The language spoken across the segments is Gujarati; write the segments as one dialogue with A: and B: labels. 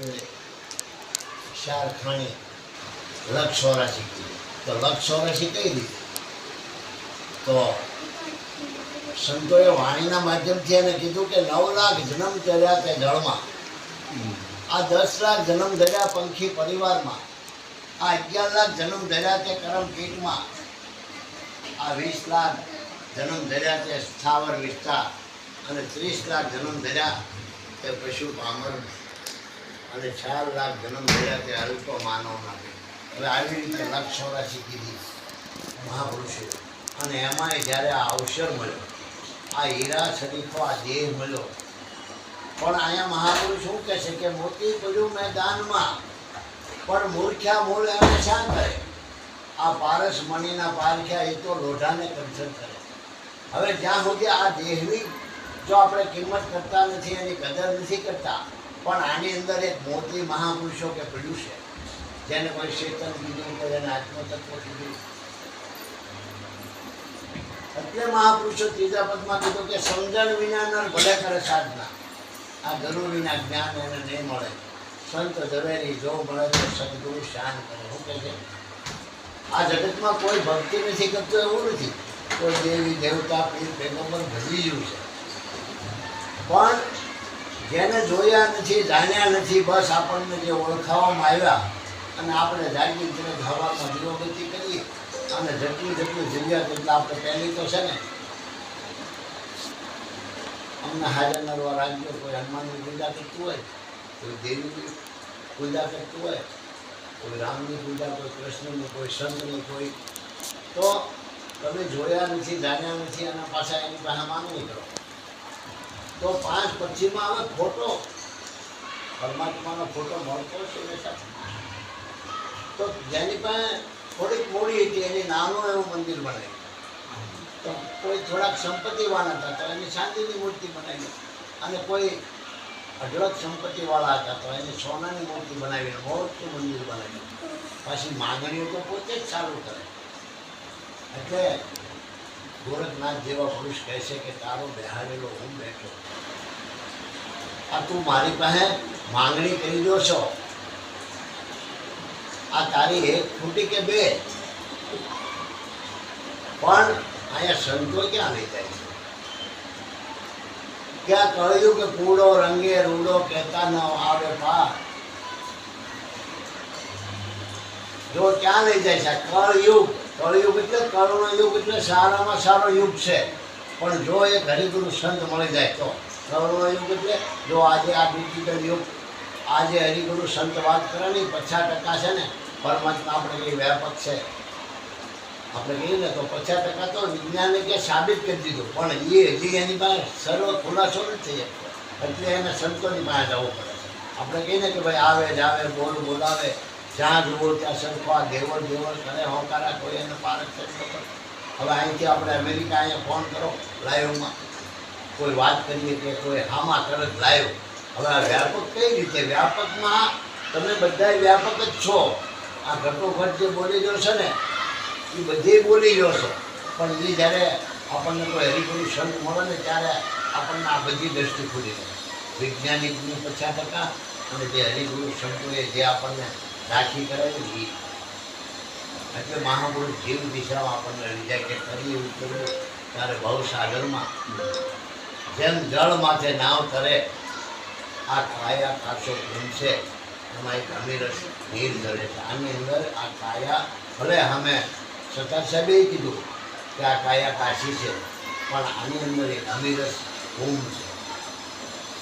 A: શાર ખાણી લક્ષ ચોરાશી તો લક્ષ ચોરાશી કઈ રીતે? તો સંતોએ વાણીના માધ્યમથી એને કીધું કે નવ લાખ જન્મ કર્યા તે જળમાં. આ દસ લાખ જન્મ ધર્યા પંખી પરિવારમાં. આ અગિયાર લાખ જન્મ ધર્યા તે કરમ કીટમાં. આ વીસ લાખ જન્મ ધર્યા તે સ્થાવર વિસ્તાર. અને ત્રીસ લાખ જન્મ ધર્યા તે પશુ પામર અને ચાર લાખ જન્મ ધર્યા તે અલ્પ માનવના હવે આવી રીતે લાખ ચોરાશી કીધી મહાપુરુષે. અને એમાંય જ્યારે આ અવસર મળ્યો, આ હીરા શરીફો, આ દેહ મળ્યો. પણ અહીંયા મહાપુરુષ શું કહે છે કે મોતી પડ્યું મેદાનમાં, પણ મૂર્ખ્યા મૂળ એને શા કરે? આ પારસ મણીના પારખ્યા એ તો લોઢાને કંસન કરે. હવે જ્યાં સુધી આ દેહની જો આપણે કિંમત કરતા નથી, એની કદર નથી કરતા પણ આની અંદર એક મોતી મહાપુરુષો કે પડ્યું છે જેને કોઈ ચેતન કીધું કોઈ એને આત્મતત્વ કીધું એટલે મહાપુરુષો ત્રીજા પદમાં કીધું કે સમજણ વિના ભલે કરે સાધના. આ ગરુ વિના જ્ઞાન એને નહીં મળે. સંત ઝવેરી જો મળે તો સદગુરુ શાન કરે. શું કહે છે? આ જગતમાં કોઈ ભક્તિ નથી કરતો એવું નથી. કોઈ દેવી દેવતા, પીર પેગમ્બર ભજી ગયું છે. પણ જેને જોયા નથી, જાણ્યા નથી, બસ આપણને જે ઓળખાવામાં આવ્યા અને આપણે જાગીને તરફ હવામાં ધીરોગતિ કરી અને જેટલું જેટલું જગ્યા તેટલા આપણે પહેલી તો છે ને, અમને હાજર નરવા રાખજો કોઈ હનુમાનની પૂજા કરતું હોય, કોઈ દેવીની પૂજા કરતું હોય, કોઈ રામની પૂજા, કોઈ કૃષ્ણની, કોઈ સંતની, કોઈ, તો તમે જોયા નથી, જાણ્યા નથી અને પાછા એની પાસે માંગણી કરો. તો પાંચ પછીમાં આવે ફોટો. પરમાત્માનો ફોટો મળતો છે ને તો જેની પાસે થોડીક મોડી હતી, એની નાનું એવું મંદિર બનાવ્યું તો કોઈ થોડાક સંપત્તિવાળા હતા, તો એની શાંતિની મૂર્તિ બનાવી. અને કોઈ અઢળક સંપત્તિવાળા હતા, તો એને સોનાની મૂર્તિ બનાવીને મોટું મંદિર બનાવ્યું. પાછી માગણીઓ તો પોતે જ ચાલુ કરે. એટલે ગોરખનાથ જેવા પુરુષ કહે છે કે, તારો બેહાડેલો હું બેઠો આ તું મારી પાસે માંગણી કરી દો છો. આ તારી એક ફૂટી કે બે? પણ અહીંયા સંતો ક્યાં લઈ જાય છે? ક્યાં કહ્યું કે કૂડો રંગે, રૂડો કહેતા ન આવે પા. જો ક્યાં લઈ જાય છે? કળયુગ કળયુગ એટલે કરુણ યુગ એટલે સારામાં સારો યુગ છે. પણ જો એ હરિગુરુ સંત મળી જાય તો? કરુણ યુગ એટલે જો આજે આ ડિજિટલ યુગ, આજે હરિગુરુ સંત વાત કરે ને, પચાસ ટકા છે ને, પરમાત્મા આપણે કઈ વ્યાપક છે. આપણે કહીએ ને તો પચાસ ટકા તો વિજ્ઞાને કે સાબિત કરી દીધું. પણ એ હજી એની પાસે સર્વ ખુલાસો નથી એટલે એને સંતોની પાસે જવું પડે છે. આપણે કહીએ ને કે ભાઈ આવે જ આવે, બોલ બોલાવે. જ્યાં જુઓ ત્યાં સરખા દેવળ દેવળ કરે હોકારા કોઈ એને પારક કરી હવે અહીંથી આપણે અમેરિકા અહીંયા ફોન કરો, લાઈવમાં. કોઈ વાત કરીએ કે કોઈ હામાં તરત લાઈવ. હવે આ વ્યાપક કઈ રીતે? વ્યાપકમાં તમે બધા વ્યાપક જ છો. આ ઘટોઘટ જે બોલી ગયો છે ને એ બધે બોલી ગયો છો. પણ એ જ્યારે આપણને કોઈ હરિગુરુ શંખ મળે ને ત્યારે આપણને આ બધી દ્રષ્ટિ ખુલી જાય. વૈજ્ઞાનિકની પચાસ ટકા અને જે હરિગુરુ સંતોએ જે આપણને રાખી છે ગીત એટલે મહાપુરુષ જીવ દિશાઓ આપણને લઈ જાય કે કરી એવું કર્યું ત્યારે ભવસાગરમાં સાગરમાં જેમ જળ માથે નાવ તરે આ કાયા કાચો ગુણ છે, એમાં એક અમીરસ નીર જળે છે. આની અંદર આ કાયા, ભલે અમે સતત સાહેબે કીધું કે આ કાયા કાશી છે, પણ આની અંદર એક અમીરસ કુંભ છે.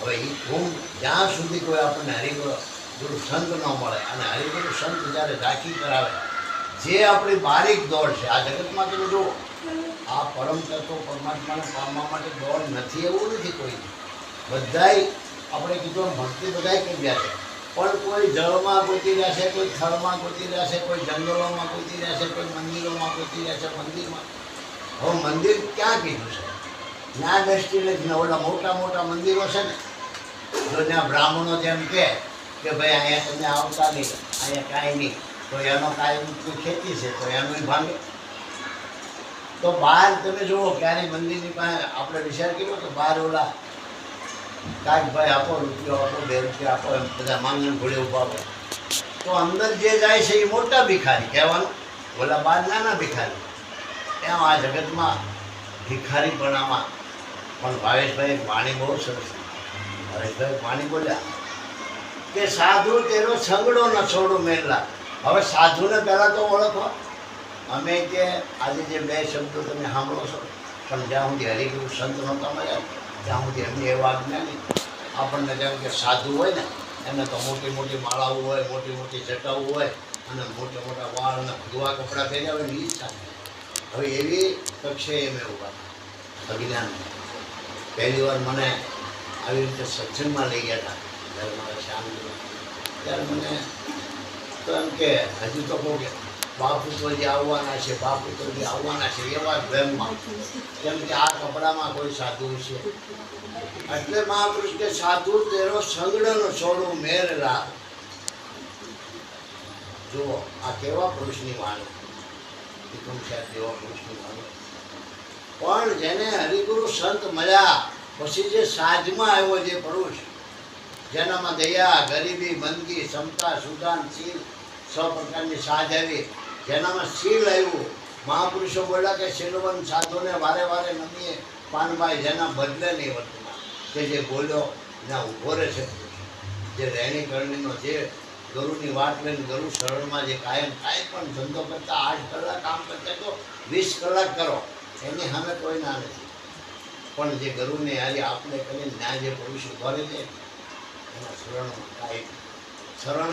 A: હવે એ કુંભ જ્યાં સુધી કોઈ આપણને હરિગુરુ ગુરુ સંત ન મળે. અને હરિગુરુ સંત જ્યારે રાખી કરાવે, જે આપણી બારીક દોડ છે, આ જગતમાં તમે જુઓ, આ પરમ તત્વો પરમાત્માને પામવા માટે દોડ નથી એવું નથી કોઈ. બધાય, આપણે કીધું ભક્તિ બધાય કરી રહ્યા છે. પણ કોઈ જળમાં ગોતી રહ્યા છે, કોઈ થળમાં ગોતી રહ્યા છે, કોઈ જંગલોમાં ગોતી રહ્યા છે, કોઈ મંદિરોમાં ગોતી રહ્યા છે, મંદિરમાં. હવે મંદિર ક્યાં કીધું છે? જ્ઞાન દ્રષ્ટિને જ ઓલા મોટા મોટા મંદિરો છે ને, જો ત્યાં બ્રાહ્મણો જેમ કહે કે ભાઈ અહીંયા તમે આવતા નહીં અહીંયા કાંઈ નહીં. તો એનો કાંઈ ખેતી છે, તો એનું ભાંગે. તો બહાર તમે જુઓ ક્યારે મંદિરની પાસે આપણે વિચાર કર્યો કે બહાર ઓલા ભાઈ આપો, રૂપિયો આપો, બે રૂપિયા આપો, એમ બધા માંગણ ભૂલે ઊભા હોય. તો અંદર જે જાય છે એ મોટા ભિખારી કહેવાનું. ઓલા બાર નાના ભિખારી. એમ આ જગતમાં ભિખારીપણામાં પણ ભાવેશભાઈ પાણી બહુ સરસ ભાવેશભાઈ, વાણી બોલ્યા. કે સાધુ તેનો સંગડો ન છોડું મેલા. હવે સાધુને પહેલાં તો ઓળખો. અમે કે આજે જે બે શબ્દો તમે સાંભળો છો, પણ જ્યાં સુધી હરિગુરુ સંત નહોતા મળ્યા ત્યાં સુધી એમની એવા આજ્ઞા નહીં આપણને જેમ કે સાધુ હોય ને એને તો મોટી મોટી માળાઓ હોય, મોટી મોટી જટાઓ હોય, અને મોટા મોટા વાળ અને ભગવા કપડાં પહેર્યા હોય એ જ હવે એવી કક્ષાએ અમે ઊભા અભિજ્ઞાન પહેલી વાર મને આવી રીતે સત્સંગમાં લઈ ગયા હતા. મારા શ્યામજી ત્યારે મને તો કે, હજુ તો કહું કે બાપુ તો જે આવવાના છે, બાપુ તો જે આવવાના છે. એવા વહેમમાં કેમ કે આ કપડામાં કોઈ સાધુ છે. એટલે મહાપુરુષ કે, સાધુ તેનો સંગડનો છોડું મેરલા જુઓ, આ કેવા પુરુષની વાણી. પણ જેને હરિગુરુ સંત મળ્યા, પછી જે સાજમાં આવ્યો જે પુરુષ જેનામાં દયા, ગરીબી, મંદગી, ક્ષમતા, સુદાન, શીલ, સૌ પ્રકારની સાજ આવી. જેનામાં શીલ આવ્યું. મહાપુરુષો બોલ્યા કે શીલવન સાધુને વારે વારે નમીએ પાનભાઈ જેના બદલે નહીં વર્તમાં કે જે બોલ્યો, એના ઊભો રહે છે જે રહેણી કરણીનો જે ગરુની વાત લઈને ગરુ શરણમાં જે કાયમ કાંઈ પણ ધંધો કરતા આઠ કલાક કામ કરતા તો વીસ કલાક કરો. એની સામે કોઈ ના નથી. પણ જે ગરુને આજે આપણે કરીને ત્યાં જે પુરુષ ઊભા રહે છે એના શરણમાં કાંઈ શરણ